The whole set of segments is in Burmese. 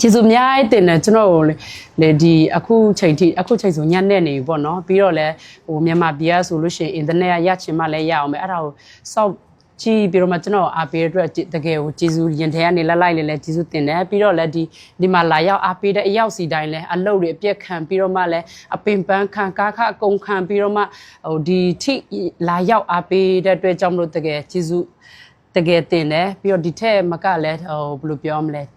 ကျေးဇူးအများကြီးတင်တယ်ကျွန်တော်တို့လေဒီအခုချိန်ထိအခုချိန်ဆိုညနေနေပြီပေါ့နော်ပြီးတော့လဲဟိုမြန်မာပြည်ကဆိုလို့ရှိရင်အင်တာနက်ကရချင်မှလည်းရအောင်ပဲအဲ့ဒါကိုစောက်ကြည့်ပြီးတော့မှကျွန်တော်အားပေးတဲ့အတွက်တကယ်ကိုကျေးဇူးရင်ထဲကနေလက်လိုက်လေးလဲကျေးဇူးတင်တယ်ပြီးတော့လည်းဒီဒီမှာလာရောက်အားပေးတဲ့အရောက်စီတိုင်းလဲအလုပ်တွေအပြက်ခံပြီးတော့မှလည်းအပင်ပန်းခံကားခအကုန်ခံပြီးတော့မှဟိုဒီထိလာရောက်အားပေးတဲ့အတွက်ကြောင့်မလို့တကယ်ကျေးဇူးတကယ်တင်တယ်ပြီးတော့ဒီထက်မကလည်းဟိုဘယ်လိုပြောမလဲ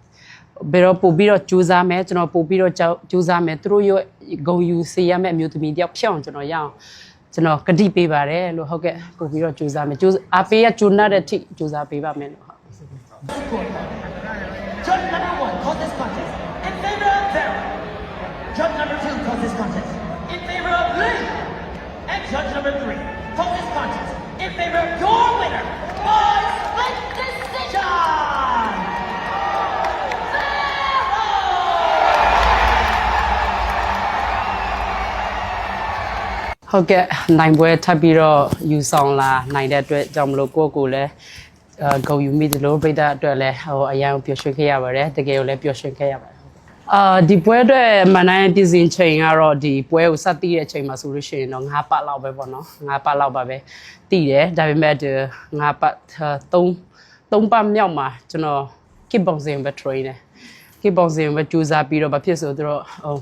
ဘယ်တော့ပို့ပြီးတော့ကြိုးစားမယ်ကျွန်တော်ပို့ပြီးတော့ကြိုးစားမယ်သူတို့ရဲ့ဂုံယူစေရမယ့်အမျိုးသမီးတယောက်ဖြစ်အောင်ကျွန်တော်ရအောင်ကျွန်တော်ကတိပေးပါတယ်လို့ဟုတ်ကဲ့ပို့ပြီးတော့ကြိုးစားမယ်ကြိုးအပေးရကြိုးနာတဲ့အထိကြိုးစားပေးပါမယ်လို့ဟုတ် Judge number one calls this contest in favor of Vera. Judge number two calls this contest in favor of Lee. And judge number three calls this contest in favor of your winner by split decision. ဟုတ်ကဲ့နိုင်ပွဲထပ်ပြီးတော့ယူဆောင်လာနိုင်တဲ့အတွက်ကြောင့်မလို့ကိုယ့်ကိုယ်လည်းအဲဂုံယူမိသလိုပြိတ္တအတွက်လည်းဟိုအရန်ပျော်ရွှင်ခဲ့ရပါတယ်တကယ်ကိုလည်းပျော်ရွှင်ခဲ့ရပါတယ်အာဒီပွဲအတွက်မန်နိုင်ပြည်စင်ချိန်ကတော့ဒီပွဲကိုစက်တည်တဲ့အချိန်မှာဆိုလို့ရှိရင်တော့9ပတ်လောက်ပဲပေါ့နော်9ပတ်လောက်ပါပဲတည်တယ်ဒါပေမဲ့ဒီ9ပတ်3 3ပတ်မြောက်မှာကျွန်တော် kick boxing ပဲ train တယ် kick boxing ပဲကြိုးစားပြီးတော့ဘာဖြစ်ဆိုတော့ဟို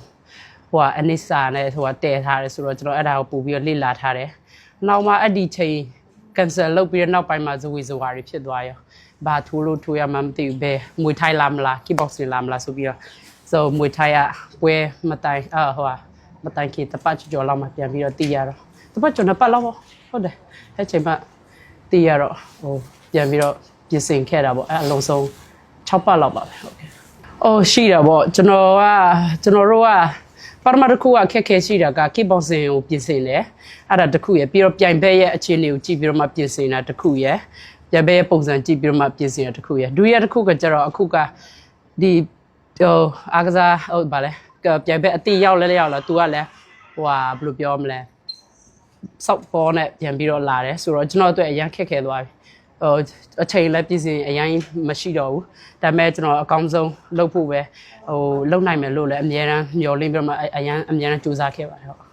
ဟိုကအနစ်စာနဲ့ဟိုကတည်ထားတယ်ဆိုတော့ကျွန်တော်အဲ့ဒါကိုပို့ပြီးတော့လေ့လာထားတယ်နောက်မှအဲ့ဒီချိန် cancel လုပ်ပြီးတော့နောက်ပိုင်းမှာဇဝေဇဝါတွေဖြစ်သွားရောဘာထိုးလို့ထိုးရမှမသိဘူးပဲမွေထိုင်လာမလား kick boxing လာမလားဆိုပြီးတော့ဆိုမွေထိုင်ရပွဲမတိုင်အဟိုကမတိုင်ခေတပတ်ကျော်လောက်မှပြန်ပြီးတော့တည်ရတော့တပတ်ကျော်နှစ်ပတ်လောက်ပေါ့ဟုတ်တယ်အဲ့ချိန်မှတည်ရတော့ဟိုပြန်ပြီးတော့ပြင်ဆင်ခဲ့တာပေါ့အဲ့အလုံးစုံ6ပတ်လောက်ပါပဲဟုတ်ကဲ့အိုးရှိတာပေါ့ကျွန်တော်ကကျွန်တော်တို့က ပထမတစ်ခုကခက်ခဲရှိတာက kick boxing ကိုပြင်ဆင်တယ်အဲ့ဒါတစ်ခုရယ်ပြီးတော့ပြိုင်ဘက်ရဲ့အခြေအနေကိုကြည့်ပြီးတော့မှပြင်ဆင်တာတစ်ခုရယ်ပြိုင်ဘက်ရဲ့ပုံစံကြည့်ပြီးတော့မှပြင်ဆင်တာတစ်ခုရယ်ဒုတိယတစ်ခုကကျတော့အခုကဒီဟိုအားကစားဟုတ်ဗာလဲပြိုင်ဘက်အတိရောက်လဲရောက်လာ तू ကလည်းဟိုဟာဘယ်လိုပြောမလဲစောက်ပေါ်နဲ့ပြန်ပြီးတော့လာတယ်ဆိုတော့ကျွန်တော်အတွက်အရန်ခက်ခဲသွားပြီ ဟိုအချိန်လည်းပြည်စင်အရင်မရှိတော့ဘူးဒါပေမဲ့ကျွန်တော်အကောင်းဆုံးလုပ်ဖို့ပဲဟိုလုပ်နိုင်မယ်လို့လည်းအများအားမျှော်လင့်ပြီးတော့မှအရန်အများအားကြိုးစားခဲ့ပါတယ်ဟုတ်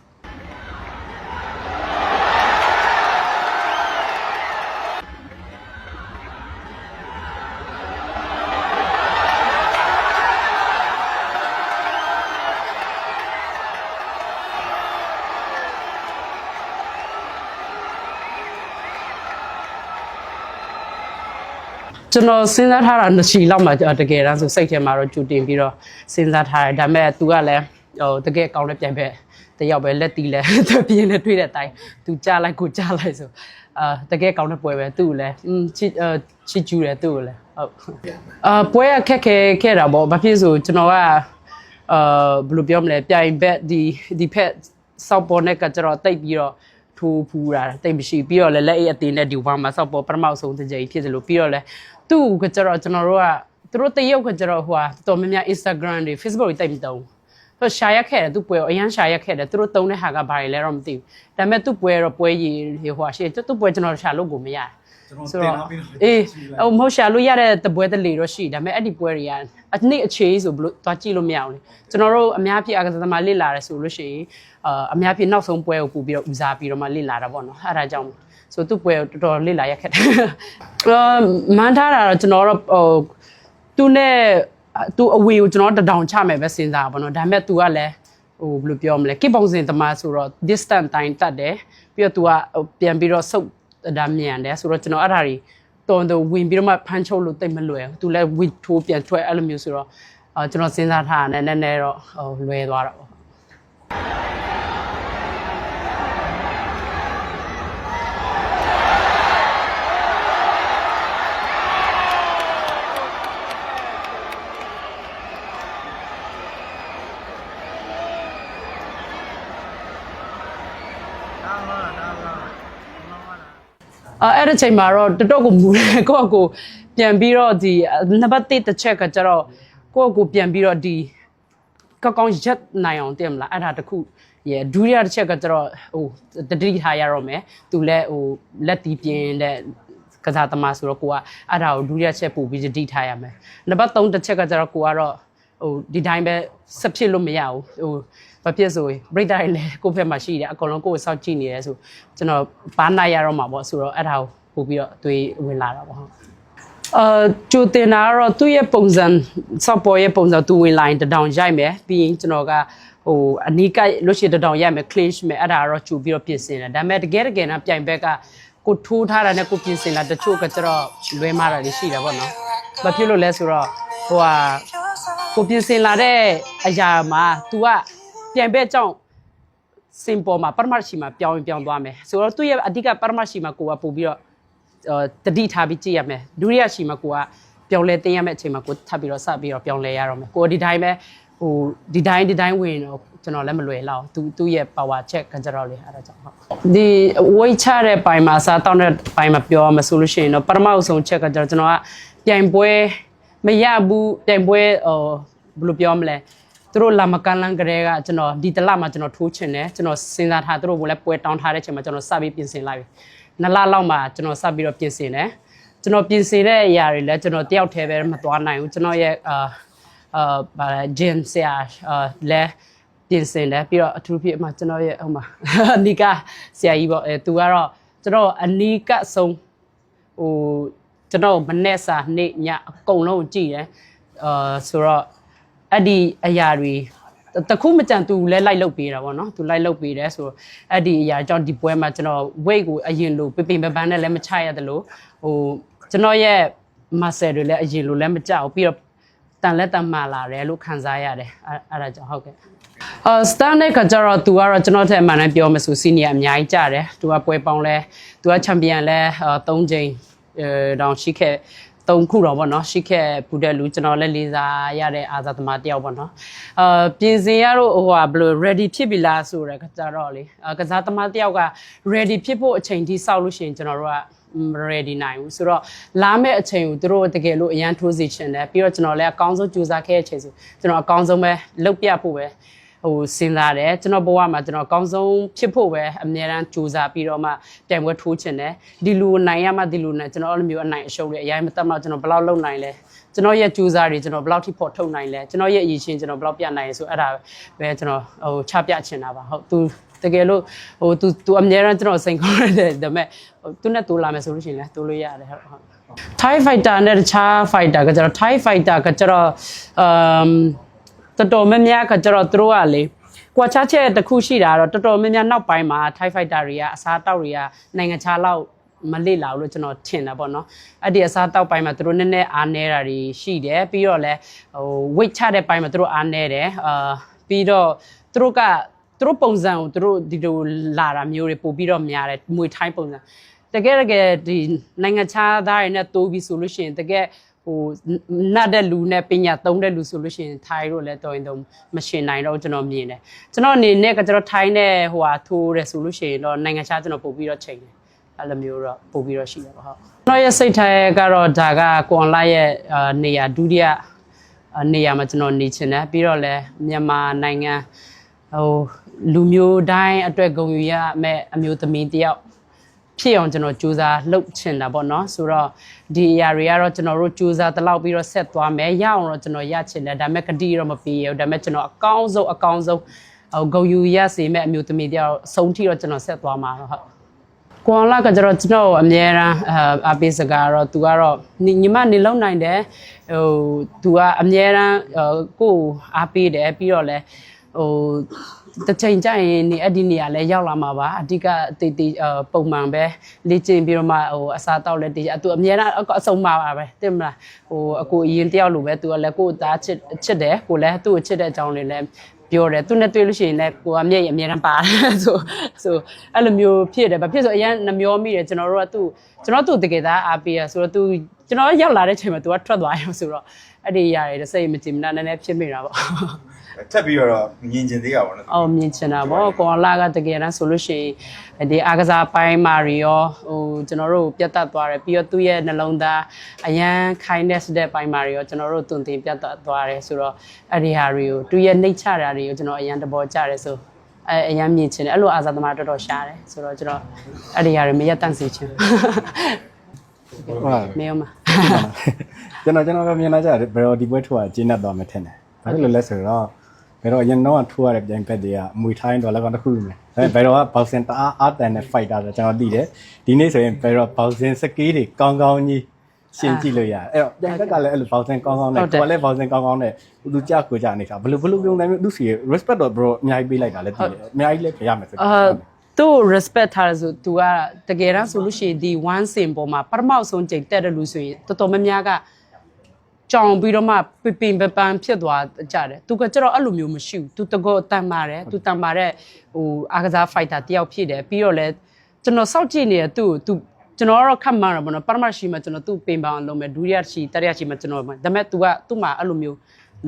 ကျွန်တော်စဉ်းစားထားတာနှစ်ချီလောက်မှတကယ်တမ်းဆိုစိတ်ထဲမှာတော့ကြူတင်ပြီးတော့စဉ်းစားထားတယ်ဒါပေမဲ့ तू ကလည်းဟိုတကယ်ကောင်းတဲ့ပြိုင်ပဲတယောက်ပဲလက်တီးလဲသူပြင်းနဲ့တွေ့တဲ့အတိုင်း तू ကြားလိုက်ကိုကြားလိုက်ဆိုအာတကယ်ကောင်းတဲ့ပွဲပဲသူ့ကိုလည်းอืมချစ်ချစ်ကျူးတယ်သူ့ကိုလည်းဟုတ်အာပွဲကခက်ခဲခဲ့တာပေါ့ဘာဖြစ်ဆိုကျွန်တော်ကအာဘယ်လိုပြောမလဲပြိုင်ဘက်ဒီဒီဖက်စောက်ပေါ်နဲ့ကကျတော့တိတ်ပြီးတော့ထိုးဖူးတာတိတ်မရှိပြီးတော့လည်းလက်အိတ်အသေးနဲ့ဒီဝါမှာစောက်ပေါ်ပထမဆုံးတစ်ကြိမ်ဖြစ်တယ်လို့ပြီးတော့လည်း သူ့ကကျတော့ကျွန်တော်တို့ကသူတို့တရုတ်ကကျတော့ဟိုဟာတော်များများ Instagram တွေ Facebook တွေတိတ်မသုံးဆိုရှာရက်ခဲ့တယ်သူ့ပွဲကိုအရန်ရှာရက်ခဲ့တယ်သူတို့သုံးတဲ့ဟာကဘာတွေလဲတော့မသိဘူးဒါပေမဲ့သူ့ပွဲတော့ပွဲရည်ဟိုဟာရှေ့သူ့ပွဲကျွန်တော်ရှာလို့ကိုမရတယ်ကျွန်တော်တင်လာပြီးတော့အေးဟိုမဟုတ်ရှာလို့ရတဲ့တပွဲတလေတော့ရှိဒါပေမဲ့အဲ့ဒီပွဲတွေကအနှစ်အခြေဆိုဘလို့သွားကြည့်လို့မရအောင်လေကျွန်တော်တို့အများဖြစ်အကစားသမားလေ့လာရဲဆိုလို့ရှိရင်အာအများဖြစ်နောက်ဆုံးပွဲကိုပူပြီးတော့ဦးစားပြီးတော့မှလေ့လာတာပေါ့နော်အဲ့ဒါကြောင့် ဆိုသူ့ပွဲကိုတော်တော်လေ့လာရခက်တယ်အာမန်ထားတာတော့ကျွန်တော်တော့ဟိုသူနဲ့သူအဝေကိုကျွန်တော်တတောင်ချမယ်ပဲစဉ်းစားပါဘောနော်ဒါပေမဲ့ तू ကလည်းဟိုဘယ်လိုပြောမလဲကိပုံစင်သမားဆိုတော့ distance တိုင်းတတ်တယ်ပြီးတော့ तू ကပြန်ပြီးတော့ဆုတ်ဒါမြန်တယ်ဆိုတော့ကျွန်တော်အဲ့ဒါတွေတော်တော်ဝင်ပြီးတော့မှဖမ်းချုပ်လို့တိတ်မလွယ်ဘူး तू လည်းဝီထိုးပြန်ထွက်အဲ့လိုမျိုးဆိုတော့အာကျွန်တော်စဉ်းစားထားတာနည်းနည်းတော့ဟိုလွယ်သွားတော့ အဲ အဲ့ဒီချိန်မှာတော့တော်တော်ကိုမူတယ်ကိုယ့်အကိုပြန်ပြီးတော့ဒီနံပါတ်1တစ်ချက်ကကျတော့ကိုယ့်အကိုပြန်ပြီးတော့ဒီကောက်ကောင်းရက်နိုင်အောင်တင်မလားအဲ့ဒါတခုရေဒုတိယတစ်ချက်ကကျတော့ဟိုတတိထားရတော့မယ်သူလည်းဟိုလက်တီးပြင်းတဲ့ကစားသမားဆိုတော့ကိုကအဲ့ဒါကိုဒုတိယချက်ပို့ပြီးတတိထားရမယ်နံပါတ်3တစ်ချက်ကကျတော့ကိုကတော့ ဟိုဒီတိုင်းပဲဆက်ဖြစ်လို့မရဘူးဟိုဘာဖြစ်ဆိုရင်ပြိတ္တာတွေလည်းကိုယ့်ဘက်မှာရှိတယ်အကုန်လုံးကိုယ့်ကိုစောင့်ကြည့်နေတယ်ဆိုကျွန်တော်ဘာနိုင်ရတော့မှာပေါ့ဆိုတော့အဲ့ဒါကိုပို့ပြီးတော့တွေးဝင်လာတာပေါ့ဟုတ်အာကျူတင်တာကတော့သူ့ရဲ့ပုံစံဆော့ပေါ်ရဲ့ပုံစံသူဝင်လာရင်တဒေါင်ရိုက်မယ်ပြီးရင်ကျွန်တော်ကဟိုအနီးကပ်လို့ရှိရင်တဒေါင်ရိုက်မယ် clinch မယ်အဲ့ဒါကတော့ကျူပြီးတော့ပြင်ဆင်တယ်ဒါပေမဲ့တကယ်တကယ်တော့ပြိုင်ဘက်ကကိုထိုးထားတာနဲ့ကိုပြင်ဆင်တာတချို့ကကျတော့လွဲမားတာတွေရှိတယ်ပေါ့နော်ဘာဖြစ်လို့လဲဆိုတော့ဟိုဟာ ကိုပြင်ဆင်လာတဲ့အရာမှာ तू ကပြိုင်ဘက်ကြောင့်စင်ပေါ်မှာပရမတ်ရှိမှာပြောင်းရင်ပြောင်းသွားမယ်ဆိုတော့သူ့ရဲ့အဓိကပရမတ်ရှိမှာကိုကပို့ပြီးတော့အာတတိထားပြီးကြည့်ရမယ်ဒုတိယရှိမှာကိုကပြောင်းလဲတင်ရမယ့်အချိန်မှာကိုထပ်ပြီးတော့စပြီးတော့ပြောင်းလဲရတော့မယ်ကိုကဒီတိုင်းပဲဟိုဒီတိုင်းဒီတိုင်းဝင်တော့ကျွန်တော်လည်းမလွယ်လောက်သူသူ့ရဲ့ power check ကကြတော့လေအဲ့ဒါကြောင့်ဟုတ်ဒီ weight ချတဲ့ပိုင်းမှာစားတောင်းတဲ့ပိုင်းမှာပြောမှဆိုလို့ရှိရင်တော့ပရမတ်ဆုံး check ကကြတော့ကျွန်တော်ကပြိုင်ပွဲ မရဘူးပြိုင်ပွဲဟိုဘယ်လိုပြောမလဲသူတို့လာမကန်လန်းကလေးကကျွန်တော်ဒီတလမှာကျွန်တော်ထိုးချင်တယ်ကျွန်တော်စဉ်းစားထားသူတို့ကလည်းပွဲတောင်းထားတဲ့အချိန်မှာကျွန်တော်စပြီးပြင်ဆင်လိုက်ပြီနှစ်လလောက်မှကျွန်တော်စပြီးတော့ပြင်ဆင်တယ်ကျွန်တော်ပြင်ဆင်တဲ့အရာတွေလည်းကျွန်တော်တယောက်တည်းပဲမသွားနိုင်ဘူးကျွန်တော်ရဲ့အာအာဘာလဲဂျင်ဆရာအာလဲပြင်ဆင်တယ်ပြီးတော့အထူးဖြစ်အမှကျွန်တော်ရဲ့ဟိုမှာအနီကဆရာကြီးပေါ့အဲသူကတော့ကျွန်တော်အနီကဆုံးဟို ကျွန်တော်မနေ့စာနေ့ညအကုန်လုံးကြည့်တယ်အာဆိုတော့အဲ့ဒီအရာတွေတခုမကြံသူလဲလိုက်လုတ်ပေးတာပေါ့နော်သူလိုက်လုတ်ပေးတယ်ဆိုတော့အဲ့ဒီအရာကြောင့်ဒီပွဲမှာကျွန်တော် weight ကိုအရင်လိုပပင်ပပန်းနဲ့လည်းမချရတယ်လို့ဟိုကျွန်တော်ရဲ့ muscle တွေလည်းအရင်လိုလည်းမကြောက်ပြီးတော့တန်လက်တန်မာလာတယ်လို့ခံစားရတယ်အဲ့အဲ့ဒါကြောင့်ဟုတ်ကဲ့အာစတန်နဲ့ကကြတော့သူကတော့ကျွန်တော်ထက်အမှန်တမ်းပြောမဆိုစီနီယာအများကြီးကြတယ်သူကပွဲပေါင်းလဲသူကချန်ပီယံလဲ3ချိန်အဲ တောင်ရှိခဲ့သုံးခုတော့ဗောနော်ရှိခဲ့ပူတဲ့လူကျွန်တော်လည်းလေးစားရတဲ့အာဇာသမားတယောက်ဗောနော်အာပြင်စင်ရတော့ဟိုဟာဘယ်လို ready ဖြစ်ပြီလားဆိုတော့ကြတော့လေအာကစားသမားတယောက်က ready ဖြစ်ဖို့အချိန်ထိစောက်လို့ရှိရင်ကျွန်တော်တို့ကမ ready နိုင်ဘူးဆိုတော့လာမယ့်အချိန်ကိုသူတို့တကယ်လို့အရန်ထိုးစီချင်တယ်ပြီးတော့ကျွန်တော်လည်းအကောင်းဆုံးကြိုးစားခဲ့တဲ့အချိန်ဆိုကျွန်တော်အကောင်းဆုံးပဲလုပ်ပြဖို့ပဲ ဟိုစဉ်းစားတယ်ကျွန်တော်ဘဝမှာကျွန်တော်အကောင်းဆုံးဖြစ်ဖို့ပဲအများအားကြိုးစားပြီးတော့မှတိုင်ပွဲထိုးချင်တယ်ဒီလူကိုနိုင်ရမှဒီလူနဲ့ကျွန်တော်အဲ့လိုမျိုးအနိုင်အရှုံးတွေအရင်မတတ်မှကျွန်တော်ဘယ်လောက်လုပ်နိုင်လဲကျွန်တော်ရဲ့ကြိုးစားတွေကျွန်တော်ဘယ်လောက်ထိဖော်ထုတ်နိုင်လဲကျွန်တော်ရဲ့အရေးချင်းကျွန်တော်ဘယ်လောက်ပြနိုင်လဲဆိုအဲ့ဒါပဲကျွန်တော်ဟိုချပြချင်တာပါဟုတ်သူတကယ်လို့ဟို तू तू အများအားကျွန်တော်စိန်ခေါ်ရတယ်ဒါပေမဲ့သူနဲ့တူလာမယ်ဆိုလို့ရှိရင်လည်းတူလို့ရတယ်ဟုတ်ဟုတ် Thai fighter နဲ့တခြား fighter ကကျတော့ Thai fighter ကကျတော့အမ် တော်တော်များများကကျတော့သူတို့ကလေကွာခြားချက်တစ်ခုရှိတာတော့တော်တော်များများနောက်ပိုင်းမှာ Thai fighter တွေကအစားတောက်တွေကနိုင်ငံခြားလောက်မလေ့လာဘူးလို့ကျွန်တော်ထင်တာပေါ့နော်အဲ့ဒီအစားတောက်ပိုင်းမှာသူတို့နည်းနည်းအားနည်းတာတွေရှိတယ်ပြီးတော့လည်းဟို weight ချတဲ့ပိုင်းမှာသူတို့အားနည်းတယ်အာပြီးတော့သူတို့ကသူတို့ပုံစံကိုသူတို့ဒီလိုလာတာမျိုးတွေပို့ပြီးတော့များတယ်မွေထိုင်းပုံစံတကယ်တကယ်ဒီနိုင်ငံခြားသားတွေနဲ့တိုးပြီးဆိုလို့ရှိရင်တကယ် ဟိုနတ်တဲ့လူနဲ့ပညာသုံးတဲ့လူဆိုလို့ရှိရင်ထိုင်းတို့လည်းတော်ရင်တော့မရှင်နိုင်တော့ကျွန်တော်မြင်တယ်ကျွန်တော်အနေနဲ့ကကျွန်တော်ထိုင်းနဲ့ဟိုဟာထိုးတယ်ဆိုလို့ရှိရင်တော့နိုင်ငံခြားကျွန်တော်ပို့ပြီးတော့ချိန်တယ်အဲ့လိုမျိုးတော့ပို့ပြီးတော့ရှိတယ်ပေါ့ဟုတ်ကျွန်တော်ရဲ့စိတ်ထဲကတော့ဒါကကွန်လိုက်ရဲ့အာနေရာဒုတိယအာနေရာမှာကျွန်တော်နေချင်တယ်ပြီးတော့လည်းမြန်မာနိုင်ငံဟိုလူမျိုးတိုင်းအတွက်ဂုဏ်ယူရမယ့်အမျိုးသမီးတစ်ယောက် ဖြစ်အောင်ကျွန်တော်ကြိုးစားလုပ်ချင်တာပေါ့နော်ဆိုတော့ဒီအရာတွေကတော့ကျွန်တော်တို့ကြိုးစားတလောက်ပြီးတော့ဆက်သွားမယ်ရအောင်တော့ကျွန်တော်ရချင်တယ်ဒါပေမဲ့ကတိတော့မပြီးရဘူးဒါပေမဲ့ကျွန်တော်အကောင်းဆုံးအကောင်းဆုံးဟိုဂုံယူရစေမဲ့အမျိုးသမီးတယောက်အဆုံးထိတော့ကျွန်တော်ဆက်သွားမှာတော့ဟုတ်ကွန်လာကကျတော့ကျွန်တော်အမြဲတမ်းအပေးစကားတော့ तू ကတော့ညီညီမနေလုံးနိုင်တယ်ဟို तू ကအမြဲတမ်းကိုယ်အားပေးတယ်ပြီးတော့လဲ ဟိုတစ်ချိန်ကျရင်နေအဲ့ဒီနေရာလဲရောက်လာမှာပါအဓိကတေတေပုံမှန်ပဲလေ့ကျင့်ပြီးတော့မှဟိုအစားတောက်လဲတေးအသူအများအားအဆုံးပါပါပဲတင်မလားဟိုအကိုအရင်တယောက်လိုပဲသူကလဲကို့သားချစ်ချစ်တယ်ကိုလဲသူ့ကိုချစ်တဲ့အကြောင်းတွေလဲပြောတယ်သူနဲ့တွေ့လို့ရှိရင်လည်းကိုကမျက်ရည်အများအားပါတယ်ဆိုဆိုအဲ့လိုမျိုးဖြစ်တယ်ဘာဖြစ်ဆိုအရင်နှမျောမိတယ်ကျွန်တော်တို့ကသူ့ကျွန်တော်သူ့တကယ်သားအားပေးရဆိုတော့သူကျွန်တော်ရောက်လာတဲ့အချိန်မှာသူကထွက်သွားရောဆိုတော့အဲ့ဒီရတယ်စိတ်မကြည်မနာနည်းနည်းဖြစ်မိတာပေါ့ ထပ်ပြီးတော့မြင်ကျင်သေးရပါတော့အောင်မြင်ချင်တာပေါ့ကွန်လာကတကယ်တမ်းဆိုလို့ရှိရင်ဒီအားကစားပိုင်းမှာတွေရောဟိုကျွန်တော်တို့ပြတ်တက်သွားတယ်ပြီးတော့သူ့ရဲ့နှလုံးသားအရန် kindness တဲ့ပိုင်းမှာတွေရောကျွန်တော်တို့တုံတင်ပြတ်တက်သွားတယ်ဆိုတော့အဲ့ဒီဟာတွေကိုသူ့ရဲ့နှိတ်ချတာတွေကိုကျွန်တော်အရန်တဘောကြတယ်ဆိုအဲအရန်မြင်ချင်တယ်အဲ့လိုအာဇာသမားတော်တော်ရှားတယ်ဆိုတော့ကျွန်တော်အဲ့ဒီဟာတွေမရက်တန့်စေချင်ဟုတ်ပါမေးအောင်မကျွန်တော်ကျွန်တော်ကမြင်လာကြတယ်ဘယ်တော့ဒီပွဲထွားကျင်းတတ်သွားမယ်ထင်တယ်ဘာဖြစ်လို့လဲဆိုတော့ ဘယ်တော့အရင်တော့ထိုးရတဲ့ပြိုင်ဘက်တွေကအမွေထိုင်းတော့လည်းကောင်းတစ်ခုပဲဒါပေမဲ့ဘယ်တော့ကဘောက်ဆင်တအားအားတန်တဲ့ fighter ဆိုကျွန်တော်သိတယ်ဒီနေ့ဆိုရင်ဘယ်တော့ဘောက်ဆင်စကေးတွေကောင်းကောင်းကြီးရှင်းကြည့်လို့ရတယ်အဲ့တော့ပြိုင်ဘက်ကလည်းအဲ့လိုဘောက်ဆင်ကောင်းကောင်းနဲ့ကိုယ်လည်းဘောက်ဆင်ကောင်းကောင်းနဲ့သူကြကိုကြနေတာဘယ်လိုဘယ်လိုပြုံးတယ်မျိုးသူစီ respect တော့ bro အများကြီးပေးလိုက်တာလည်းသိတယ်အများကြီးလည်းပြရမယ်ဆိုအာသူ့ respect ထားတယ်ဆို तू ကတကယ်တမ်းဆိုလို့ရှိရင်ဒီ one sim ပေါ်မှာပထမဆုံးချိန်တက်တယ်လို့ဆိုရင်တော်တော်များများက ကြောင်ပြီးတော့မှပပင်ပပန်ဖြစ်သွားကြတယ်။ तू ကကျတော့အဲ့လိုမျိုးမရှိဘူး။ तू တကောတန်ပါတယ်။ तू တန်ပါတဲ့ဟိုအားကစား fighter တယောက်ဖြစ်တယ်။ပြီးတော့လဲကျွန်တော်စောင့်ကြည့်နေတဲ့သူ့ तू ကျွန်တော်ကတော့ခတ်မှန်းရပါတော့ပထမရှိမှကျွန်တော်သူ့ပင်ပအောင်လုပ်မယ်ဒုတိယရှိတတိယရှိမှကျွန်တော်ဒါပေမဲ့ तू ကသူ့မှာအဲ့လိုမျိုး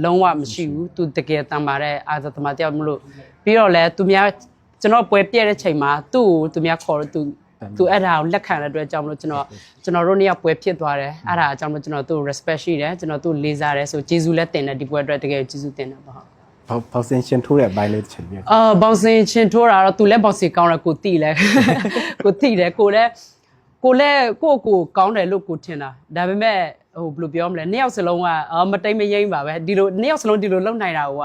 လုံးဝမရှိဘူး။ तू တကယ်တန်ပါတဲ့အားကစားသမားတယောက်မလို့ပြီးတော့လဲသူများကျွန်တော်ပွဲပြည့်တဲ့ချိန်မှာသူ့ကိုသူများခေါ်တော့ तू သူအဲ့ဒါကိုလက်ခံတဲ့အတွက်ကြောင့်မလို့ကျွန်တော်ကျွန်တော်တို့နှစ်ယောက်ပွဲဖြစ်သွားတယ်အဲ့ဒါအကြောင်းမလို့ကျွန်တော်သူ့ကို respect ရှိတယ်ကျွန်တော်သူ့ကိုလေးစားတယ်ဆိုကျေးဇူးလည်းတင်တယ်ဒီပွဲအတွက်တကယ်ကျေးဇူးတင်တယ်ပေါ့ဟုတ် ဘောက်ဘောက်ဆင်ရှင်ထိုးတဲ့ဘိုင်းလေးတစ်ချိန်ပြ အာဘောင်စင်ချင်းထိုးတာတော့သူလည်းဘောင်စင်ကောင်းတယ်ကိုတိလဲကိုတိတယ်ကိုလည်းကိုလည်းကိုယ့်ကိုကောင်းတယ်လို့ကိုထင်တာဒါပေမဲ့ဟိုဘယ်လိုပြောမလဲနှစ်ယောက်စလုံးကအာမတိမ်မယိမ့်ပါပဲဒီလိုနှစ်ယောက်စလုံးဒီလိုလုံနိုင်တာက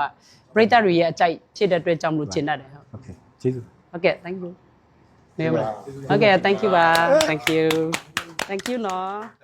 ပရိသတ်တွေရဲ့အကြိုက်ဖြစ်တဲ့အတွက်ကြောင့်မလို့ကျင်တတ်တယ်ဟုတ် โอเคကျေးဇူး ဟုတ်ကဲ့ thank you နေပါဟုတ်ကဲ့ thank you ပါ thank you thank you နော်